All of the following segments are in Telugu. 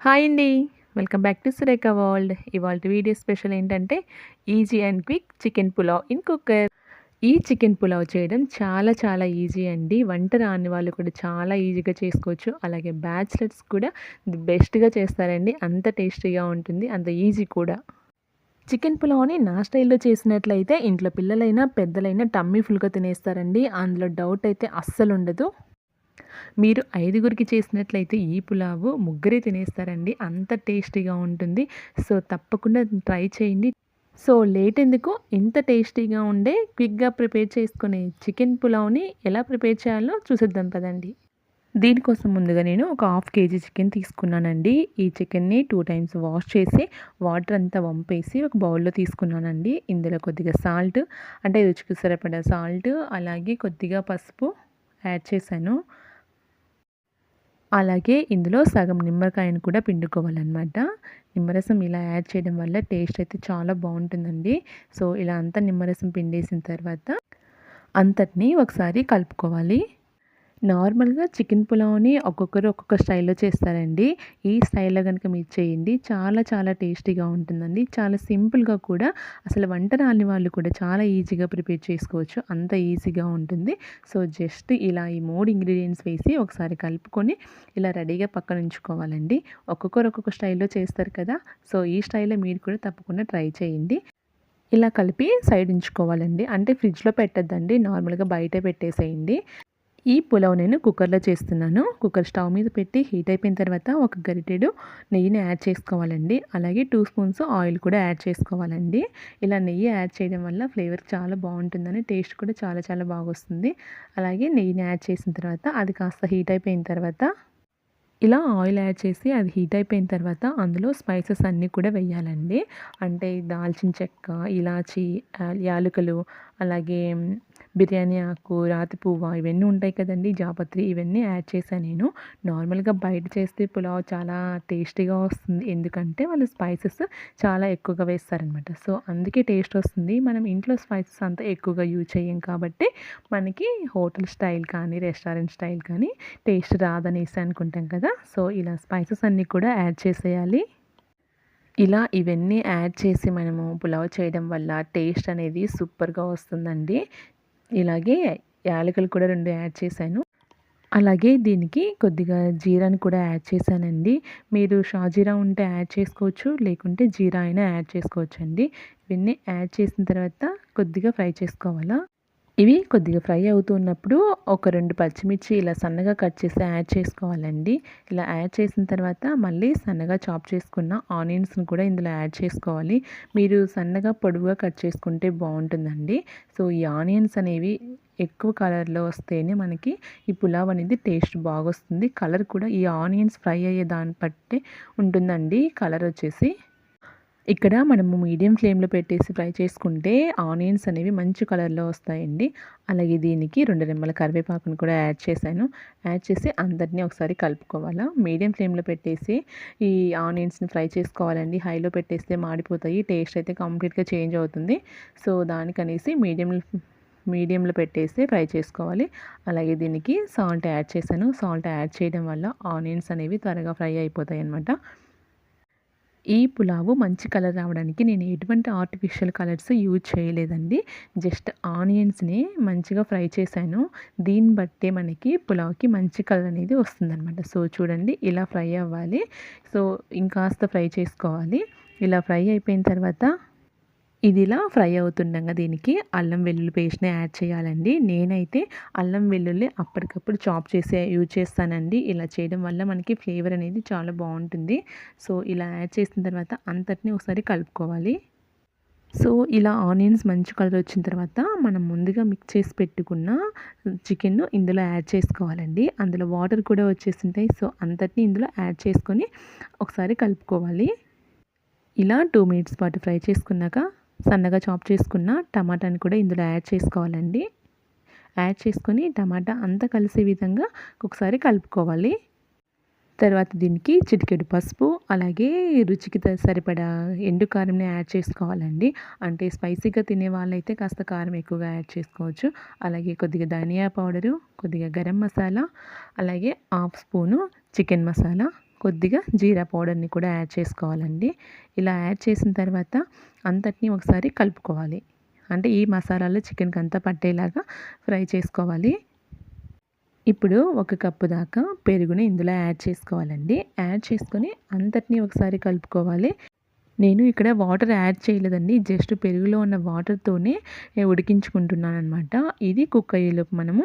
హాయ్ అండి. Welcome back to Surekha world. ఇవాళ వీడియో స్పెషల్ ఏంటంటే easy and quick chicken pulao in cooker. ఈ చికెన్ పులావ్ చేయడం చాలా చాలా ఈజీ అండి. వంట రాని వాళ్ళు కూడా చాలా ఈజీగా చేసుకోవచ్చు. అలాగే బ్యాచిలర్స్ కూడా ది బెస్ట్గా చేస్తారండి. అంత టేస్టీగా ఉంటుంది. అంత ఈజీ కూడా. చికెన్ పులావ్ని నా స్టైల్లో చేసినట్లయితే ఇంట్లో పిల్లలైనా పెద్దలైనా టమ్మీ ఫుల్గా తినేస్తారండి. అందులో డౌట్ అయితే అస్సలు ఉండదు. మీరు ఐదుగురికి చేసినట్లయితే ఈ పులావు ముగ్గురే తినేస్తారండి. అంత టేస్టీగా ఉంటుంది. సో తప్పకుండా ట్రై చేయండి. సో లేట్ ఎందుకు? ఇంత టేస్టీగా ఉండే క్విక్గా ప్రిపేర్ చేసుకునే చికెన్ పులావ్ని ఎలా ప్రిపేర్ చేయాలో చూసేద్దాం పదండి. దీనికోసం ముందుగా నేను ఒక హాఫ్ కేజీ చికెన్ తీసుకున్నానండి. ఈ చికెన్ని టూ టైమ్స్ వాష్ చేసి వాటర్ అంతా వంపేసి ఒక బౌల్లో తీసుకున్నానండి. ఇందులో కొద్దిగా సాల్ట్ అంటే రుచికి సరిపడా సాల్ట్ అలాగే కొద్దిగా పసుపు యాడ్ చేశాను. అలాగే ఇందులో సగం నిమ్మకాయను కూడా పిండుకోవాలన్నమాట. నిమ్మరసం ఇలా యాడ్ చేయడం వల్ల టేస్ట్ అయితే చాలా బాగుంటుందండి. సో ఇలా అంతా నిమ్మరసం పిండేసిన తర్వాత అంతటినీ ఒకసారి కలుపుకోవాలి. నార్మల్గా చికెన్ పులావ్ని ఒక్కొక్కరు ఒక్కొక్క స్టైల్లో చేస్తారండి. ఈ స్టైల్లో కనుక మీరు చేయండి చాలా చాలా టేస్టీగా ఉంటుందండి. చాలా సింపుల్గా కూడా అసలు వంట రాని వాళ్ళు కూడా చాలా ఈజీగా ప్రిపేర్ చేసుకోవచ్చు. అంత ఈజీగా ఉంటుంది. సో జస్ట్ ఇలా ఈ మూడు ఇంగ్రీడియంట్స్ వేసి ఒకసారి కలుపుకొని ఇలా రెడీగా పక్కన ఉంచుకోవాలండి. ఒక్కొక్కరు ఒక్కొక్క స్టైల్లో చేస్తారు కదా. సో ఈ స్టైల్లో మీరు కూడా తప్పకుండా ట్రై చేయండి. ఇలా కలిపి సైడ్ ఉంచుకోవాలండి. అంటే ఫ్రిడ్జ్లో పెట్టద్దండి. నార్మల్గా బయట పెట్టేసేయండి. ఈ పులావ్ నేను కుక్కర్లో చేస్తున్నాను. కుక్కర్ స్టవ్ మీద పెట్టి హీట్ అయిపోయిన తర్వాత ఒక గరిటెడు నెయ్యిని యాడ్ చేసుకోవాలండి. అలాగే టూ స్పూన్స్ ఆయిల్ కూడా యాడ్ చేసుకోవాలండి. ఇలా నెయ్యి యాడ్ చేయడం వల్ల ఫ్లేవర్ చాలా బాగుంటుందని టేస్ట్ కూడా చాలా చాలా బాగా వస్తుంది అలాగే నెయ్యిని యాడ్ చేసిన తర్వాత అది కాస్త హీట్ అయిపోయిన తర్వాత ఇలా ఆయిల్ యాడ్ చేసి అది హీట్ అయిపోయిన తర్వాత అందులో స్పైసెస్ అన్నీ కూడా వేయాలండి. అంటే దాల్చిన చెక్క ఇలాచి యాలకులు అలాగే బిర్యానీ ఆకు రాతి పువ్వు ఇవన్నీ ఉంటాయి కదండి. జాపత్రి ఇవన్నీ యాడ్ చేశాను నేను. నార్మల్గా బయట చేస్తే పులావ్ చాలా టేస్టీగా వస్తుంది. ఎందుకంటే వాళ్ళు స్పైసెస్ చాలా ఎక్కువగా వేస్తారనమాట. సో అందుకే టేస్ట్ వస్తుంది. మనం ఇంట్లో స్పైసెస్ అంతా ఎక్కువగా యూజ్ చేయం కాబట్టి మనకి హోటల్ స్టైల్ కానీ రెస్టారెంట్ స్టైల్ కానీ టేస్ట్ రాదనేసి అనుకుంటాం కదా. సో ఇలా స్పైసెస్ అన్నీ కూడా యాడ్ చేసేయాలి. ఇలా ఇవన్నీ యాడ్ చేసి మనము పులావ్ చేయడం వల్ల టేస్ట్ అనేది సూపర్గా వస్తుందండి. ఇలాగే యాలకులు కూడా రెండు యాడ్ చేశాను. అలాగే దీనికి కొద్దిగా జీరాని కూడా యాడ్ చేశానండి. మీరు షాజీరా ఉంటే యాడ్ చేసుకోవచ్చు లేకుంటే జీరా అయినా యాడ్ చేసుకోవచ్చు అండి ఇవన్నీ యాడ్ చేసిన తర్వాత కొద్దిగా ఫ్రై చేసుకోవాలా? ఇవి కొద్దిగా ఫ్రై అవుతున్నప్పుడు ఒక రెండు పచ్చిమిర్చి ఇలా సన్నగా కట్ చేసి యాడ్ చేసుకోవాలండి. ఇలా యాడ్ చేసిన తర్వాత మళ్ళీ సన్నగా చాప్ చేసుకున్న ఆనియన్స్ని కూడా ఇందులో యాడ్ చేసుకోవాలి. మీరు సన్నగా పొడువుగా కట్ చేసుకుంటే బాగుంటుందండి. సో ఈ ఆనియన్స్ అనేవి ఎక్కువ కలర్లో వస్తేనే మనకి ఈ పులావ్ అనేది టేస్ట్ బాగొస్తుంది. కలర్ కూడా ఈ ఆనియన్స్ ఫ్రై అయ్యే దాన్ని బట్టి ఉంటుందండి. కలర్ వచ్చేసి ఇక్కడ మనము మీడియం ఫ్లేమ్లో పెట్టేసి ఫ్రై చేసుకుంటే ఆనియన్స్ అనేవి మంచి కలర్లో వస్తాయండి. అలాగే దీనికి రెండు రెమ్మల కరివేపాకును కూడా యాడ్ చేశాను. యాడ్ చేసి అందరినీ ఒకసారి కలుపుకోవాలా? మీడియం ఫ్లేమ్లో పెట్టేసి ఈ ఆనియన్స్ని ఫ్రై చేసుకోవాలండి. హైలో పెట్టేస్తే మాడిపోతాయి టేస్ట్ అయితే కంప్లీట్గా చేంజ్ అవుతుంది. సో దానికనేసి మీడియం మీడియంలో పెట్టేసి ఫ్రై చేసుకోవాలి. అలాగే దీనికి సాల్ట్ యాడ్ చేశాను. సాల్ట్ యాడ్ చేయడం వల్ల ఆనియన్స్ అనేవి త్వరగా ఫ్రై అయిపోతాయి అన్నమాట ఈ పులావు మంచి కలర్ రావడానికి నేను ఎటువంటి ఆర్టిఫిషియల్ కలర్స్ యూజ్ చేయలేదండి. జస్ట్ ఆనియన్స్ని మంచిగా ఫ్రై చేశాను. దీన్ని బట్టే మనకి పులావ్కి మంచి కలర్ అనేది వస్తుందన్నమాట. సో చూడండి ఇలా ఫ్రై అవ్వాలి. సో ఇంకాస్త ఫ్రై చేసుకోవాలి. ఇలా ఫ్రై అయిపోయిన తర్వాత ఇదిలా ఫ్రై అవుతుండగా దీనికి అల్లం వెల్లుల్లి పేస్ట్ని యాడ్ చేయాలండి. నేనైతే అల్లం వెల్లుల్లి అప్పటికప్పుడు చాప్ చేసే యూజ్ చేస్తానండి. ఇలా చేయడం వల్ల మనకి ఫ్లేవర్ అనేది చాలా బాగుంటుంది. సో ఇలా యాడ్ చేసిన తర్వాత అంతటిని ఒకసారి కలుపుకోవాలి. సో ఇలా ఆనియన్స్ మంచి కలర్ వచ్చిన తర్వాత మనం ముందుగా మిక్స్ చేసి పెట్టుకున్న చికెన్ ఇందులో యాడ్ చేసుకోవాలండి. అందులో వాటర్ కూడా వచ్చేసింటాయి సో అంతటిని ఇందులో యాడ్ చేసుకొని ఒకసారి కలుపుకోవాలి. ఇలా టూ మినిట్స్ పాటు ఫ్రై చేసుకున్నాక సన్నగా చాప్ చేసుకున్న టమాటాని కూడా ఇందులో యాడ్ చేసుకోవాలండి. యాడ్ చేసుకొని టమాటా అంతా కలిసే విధంగా ఒకసారి కలుపుకోవాలి. తర్వాత దీనికి చిటికెడు పసుపు అలాగే రుచికి సరిపడా ఎండు కారంని యాడ్ చేసుకోవాలండి. అంటే స్పైసీగా తినే వాళ్ళైతే కాస్త కారం ఎక్కువగా యాడ్ చేసుకోవచ్చు. అలాగే కొద్దిగా ధనియా పౌడరు కొద్దిగా గరం మసాలా అలాగే హాఫ్ స్పూను చికెన్ మసాలా. కొద్దిగా జీరా పౌడర్ని కూడా యాడ్ చేసుకోవాలండి. ఇలా యాడ్ చేసిన తర్వాత అంతటినీ ఒకసారి కలుపుకోవాలి. అంటే ఈ మసాలాలు చికెన్కి అంతా పట్టేలాగా ఫ్రై చేసుకోవాలి. ఇప్పుడు ఒక కప్పు దాకా పెరుగుని ఇందులో యాడ్ చేసుకోవాలండి. యాడ్ చేసుకొని అంతటినీ ఒకసారి కలుపుకోవాలి. నేను ఇక్కడ వాటర్ యాడ్ చేయలేదండి. జస్ట్ పెరుగులో ఉన్న వాటర్తోనే ఉడికించుకుంటున్నాను అనమాట ఇది కుక్ అయ్యేలోపు మనము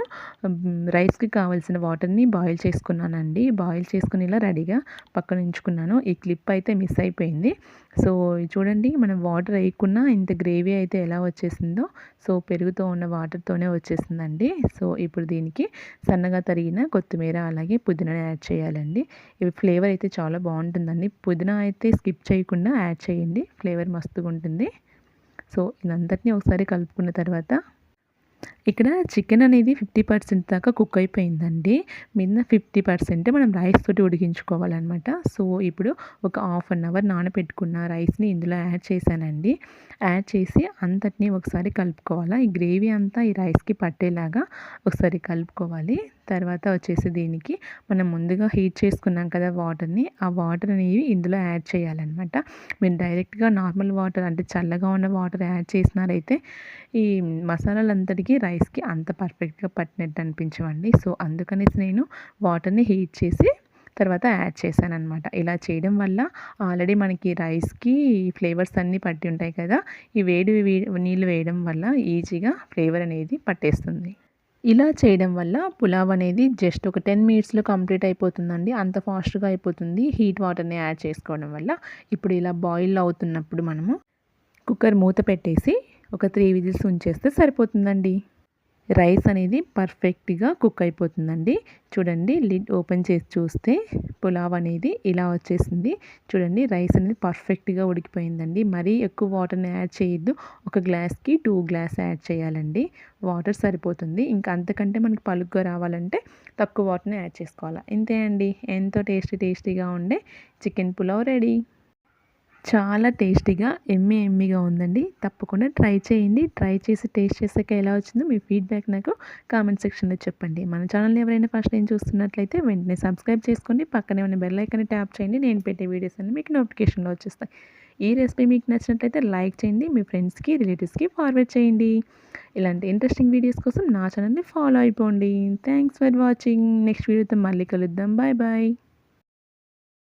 రైస్కి కావాల్సిన వాటర్ని బాయిల్ చేసుకున్నానండి. బాయిల్ చేసుకుని ఇలా రెడీగా పక్కన ఉంచుకున్నాను. ఈ క్లిప్ అయితే మిస్ అయిపోయింది. సో చూడండి మనం వాటర్ వేయకున్నా ఇంత గ్రేవీ అయితే ఎలా వచ్చేసిందో సో పెరుగుతో ఉన్న వాటర్తోనే వచ్చేసిందండి. సో ఇప్పుడు దీనికి సన్నగా తరిగిన కొత్తిమీర అలాగే పుదీనా యాడ్ చేయాలండి. ఇవి ఫ్లేవర్ అయితే చాలా బాగుంటుందండి. పుదీనా అయితే స్కిప్ చేయకుండా యాడ్ చేయండి ఫ్లేవర్ మస్తుగా ఉంటుంది సో ఇదంతటినీ ఒకసారి కలుపుకున్న తర్వాత ఇక్కడ చికెన్ అనేది ఫిఫ్టీ పర్సెంట్ దాకా కుక్ అయిపోయిందండి. మిన్న ఫిఫ్టీ పర్సెంట్ మనం రైస్ తోటి ఉడికించుకోవాలన్నమాట. సో ఇప్పుడు ఒక హాఫ్ అన్ అవర్ నానబెట్టుకున్న రైస్ని ఇందులో యాడ్ చేశానండి. యాడ్ చేసి అంతటినీ ఒకసారి కలుపుకోవాలి? ఈ గ్రేవీ అంతా ఈ రైస్కి పట్టేలాగా ఒకసారి కలుపుకోవాలి. తర్వాత వచ్చేసి దీనికి మనం ముందుగా హీట్ చేసుకున్నాం కదా వాటర్ని ఆ వాటర్ అనేవి ఇందులో యాడ్ చేయాలన్నమాట. మీరు డైరెక్ట్గా నార్మల్ వాటర్ అంటే చల్లగా ఉన్న వాటర్ యాడ్ చేసినారైతే ఈ మసాలాలంతటికీ రైస్కి అంత పర్ఫెక్ట్గా పట్టినట్టు అనిపించవండి. సో అందుకనేసి నేను వాటర్ని హీట్ చేసి తర్వాత యాడ్ చేశాను అనమాట ఇలా చేయడం వల్ల ఆల్రెడీ మనకి రైస్కి ఫ్లేవర్స్ అన్నీ పట్టి ఉంటాయి కదా ఈ వేడి నీళ్ళు వేయడం వల్ల ఈజీగా ఫ్లేవర్ అనేది పట్టేస్తుంది. ఇలా చేయడం వల్ల పులావ్ అనేది జస్ట్ ఒక టెన్ మినిట్స్లో కంప్లీట్ అయిపోతుందండి. అంత ఫాస్ట్గా అయిపోతుంది హీట్ వాటర్ని యాడ్ చేసుకోవడం వల్ల. ఇప్పుడు ఇలా బాయిల్ అవుతున్నప్పుడు మనము కుక్కర్ మూత పెట్టేసి ఒక త్రీ విజిల్స్ ఉంచేస్తే సరిపోతుందండి. రైస్ అనేది పర్ఫెక్ట్గా కుక్ అయిపోతుందండి. చూడండి లిడ్ ఓపెన్ చేసి చూస్తే పులావ్ అనేది ఇలా వచ్చేసింది. చూడండి రైస్ అనేది పర్ఫెక్ట్గా ఉడికిపోయిందండి. మరీ ఎక్కువ వాటర్ని యాడ్ చేయొద్దు. ఒక గ్లాస్కి టూ గ్లాస్ యాడ్ చేయాలండి. వాటర్ సరిపోతుంది. ఇంకా అంతకంటే మనకి పలుగ్గా రావాలంటే తక్కువ వాటర్ని యాడ్ చేసుకోవాలి. ఇంతే అండి. ఎంతో టేస్టీ టేస్టీగా ఉండే చికెన్ పులావ్ రెడీ. చాలా టేస్టీగా ఎమ్మి ఎమ్మిగా ఉందండి. తప్పకుండా ట్రై చేయండి. ట్రై చేసి టేస్ట్ చేసాక ఎలా వచ్చిందో మీ ఫీడ్బ్యాక్ నాకు కామెంట్ సెక్షన్లో చెప్పండి. మన ఛానల్ని ఎవరైనా ఫస్ట్ టైం చూస్తున్నట్లయితే వెంటనే సబ్స్క్రైబ్ చేసుకోండి. పక్కనే ఉన్న బెల్ ఐకాన్ని ట్యాప్ చేయండి. నేను పెట్టే వీడియోస్ అన్ని మీకు నోటిఫికేషన్లో వచ్చేస్తాయి. ఈ రెసిపీ మీకు నచ్చినట్లయితే లైక్ చేయండి. మీ ఫ్రెండ్స్కి రిలేటివ్స్కి ఫార్వర్డ్ చేయండి. ఇలాంటి ఇంట్రెస్టింగ్ వీడియోస్ కోసం నా ఛానల్ని ఫాలో అయిపోండి. Thanks for watching. నెక్స్ట్ వీడియోతో మళ్ళీ కలుద్దాం. Bye bye.